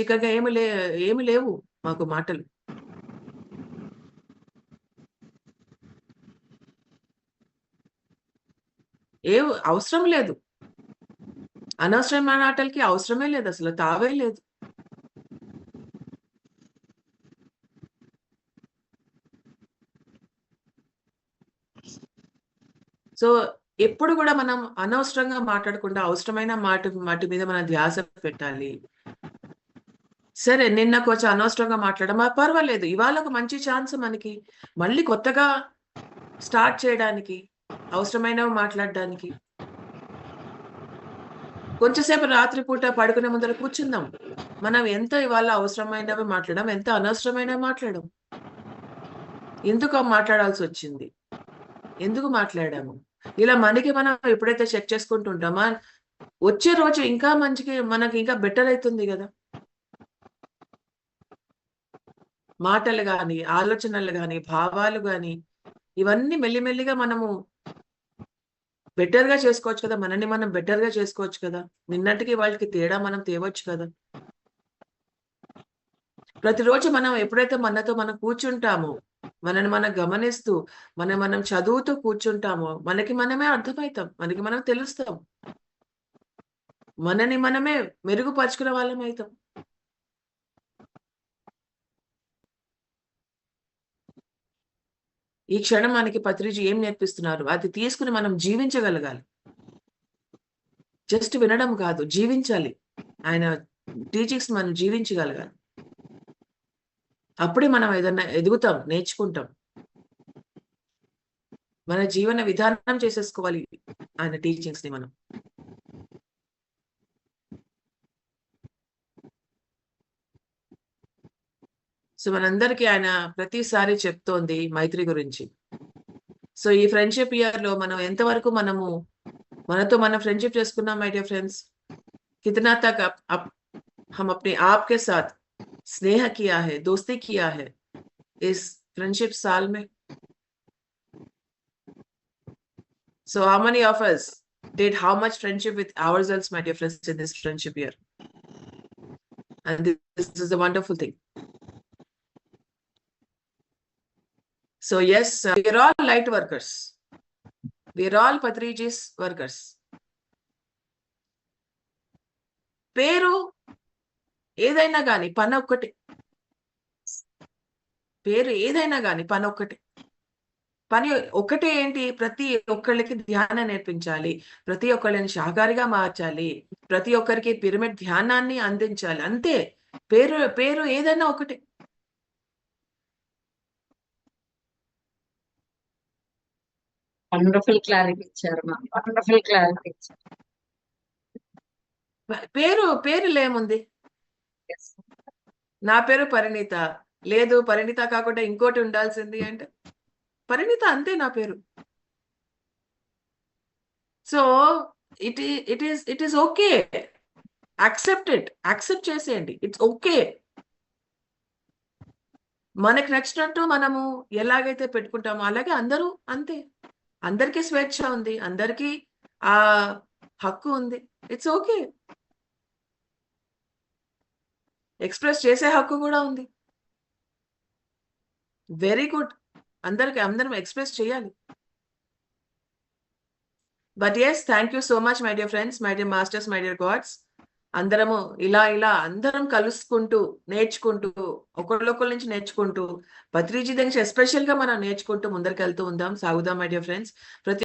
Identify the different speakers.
Speaker 1: చిక్కగా ఏమి లే ఏమి లేవు మాకు మాటలు. ఏ అవసరం లేదు. అనవసరమైన ఆటలకి అవసరమే లేదు అసలు తావే లేదు. సో ఎప్పుడు కూడా మనం అనవసరంగా మాట్లాడకుండా అవసరమైన మాట మాటి మీద మన ధ్యాస పెట్టాలి. సరే నిన్న కొంచెం అనవసరంగా మాట్లాడమా పర్వాలేదు. ఇవాళ ఒక మంచి ఛాన్స్ మనకి. మళ్ళీ కొత్తగా స్టార్ట్ చేయడానికి అవసరమైనవి మాట్లాడడానికి. కొంచెంసేపు రాత్రిపూట పడుకునే ముందర కూర్చుందాం. మనం ఎంత ఇవాళ అవసరమైనవి మాట్లాడడం ఎంత అనవసరమైనవి మాట్లాడడం? ఎందుకు మాట్లాడాల్సి వచ్చింది? ఎందుకు మాట్లాడాము? ఇలా మనకి మనం ఎప్పుడైతే చెక్ చేసుకుంటుంటామా వచ్చే రోజు ఇంకా మంచికి మనకి ఇంకా బెటర్ అవుతుంది కదా. మాటలు గాని ఆలోచనలు గాని భావాలు గాని ఇవన్నీ మెల్లిమెల్లిగా మనము బెటర్గా చేసుకోవచ్చు కదా మనని మనం బెటర్గా చేసుకోవచ్చు కదా. నిన్నటికి వాళ్ళకి తేడా మనం తేవచ్చు కదా. ప్రతిరోజు మనం ఎప్పుడైతే మనతో మనం కూర్చుంటామో మనని మనం గమనిస్తూ మనం మనం చదువుతూ కూర్చుంటామో మనకి మనమే అర్థమవుతాం మనకి మనం తెలుస్తాం. మనని మనమే మెరుగుపరుచుకునే వాళ్ళం అవుతాం. ఈ క్షణం మనకి పత్రిజీ ఏం నేర్పిస్తున్నారు? అది తీసుకుని మనం జీవించగలగాలి. జస్ట్ వినడం కాదు జీవించాలి. ఆయన టీచింగ్స్ మనం జీవించగలగాలి. అప్పుడే మనం ఏదన్నా ఎదుగుతాం నేర్చుకుంటాం. మన జీవన విధానం చేసేసుకోవాలి ఆయన టీచింగ్స్ని మనం. సో మనందరికీ ఆయన ప్రతిసారి చెప్తోంది మైత్రి గురించి సో ఈ ఫ్రెండ్షిప్ ఇయర్ లో మనం ఎంతవరకు మనము మనతో మనం ఫ్రెండ్షిప్ చేసుకున్నాం మై డియర్ ఫ్రెండ్స్ कितना तक अप, अप, हम अपने आप के साथ स्नेह किया है दोस्ती किया है इस फ्रेंडशिप साल में so how many of us did how much friendship with ourselves my dear friends in this friendship year and this, this is a wonderful thing So yes uh, we are all light workers. We are all patriji's workers. పేరు ఏదైనా కానీ పని ఒక్కటే. పేరు ఏదైనా కానీ పని ఒక్కటే. పని ఒక్కటే ఏంటి? ప్రతి ఒక్కళ్ళకి ధ్యానం నేర్పించాలి. ప్రతి ఒక్కళ్ళని శాకారిగా మార్చాలి. ప్రతి ఒక్కరికి పిరమిడ్ ధ్యానాన్ని అందించాలి. అంతే. పేరు పేరు ఏదైనా ఒకటే
Speaker 2: వండర్ఫుల్ క్లారిటీ ఇచ్చారు వండర్ఫుల్ క్లారిటీ ఇచ్చారు.
Speaker 1: పేరు పేరు లేముంది. నా పేరు పరిణీత. లేదు పరిణీత కాకుండా ఇంకోటి ఉండాల్సింది అంటే? పరిణీత అంతే నా పేరు. So it it is it is okay accept it accept చేసేయండి. ఇట్స్ ఓకే మనకి నచ్చినట్టు మనము ఎలాగైతే పెట్టుకుంటామో అలాగే అందరూ అంతే. అందరికీ స్వేచ్ఛ ఉంది అందరికీ ఆ హక్కు ఉంది. ఇట్స్ ఓకే ఎక్స్ప్రెస్ చేసే హక్కు కూడా ఉంది. వెరీ గుడ్ అందరికి అందరం ఎక్స్ప్రెస్ చేయాలి. But yes thank you so much my dear friends my dear masters my dear gods అందరము ఇలా ఇలా అందరం కలుసుకుంటూ నేర్చుకుంటూ ఒకళ్ళొకళ్ళ నుంచి నేర్చుకుంటూ పత్రిజీ దగ్గర ఎస్పెషల్గా మనం నేర్చుకుంటూ ముందరికి వెళ్తూ ఉందాం. సాగుదాం మై డియర్ ఫ్రెండ్స్ ప్రతి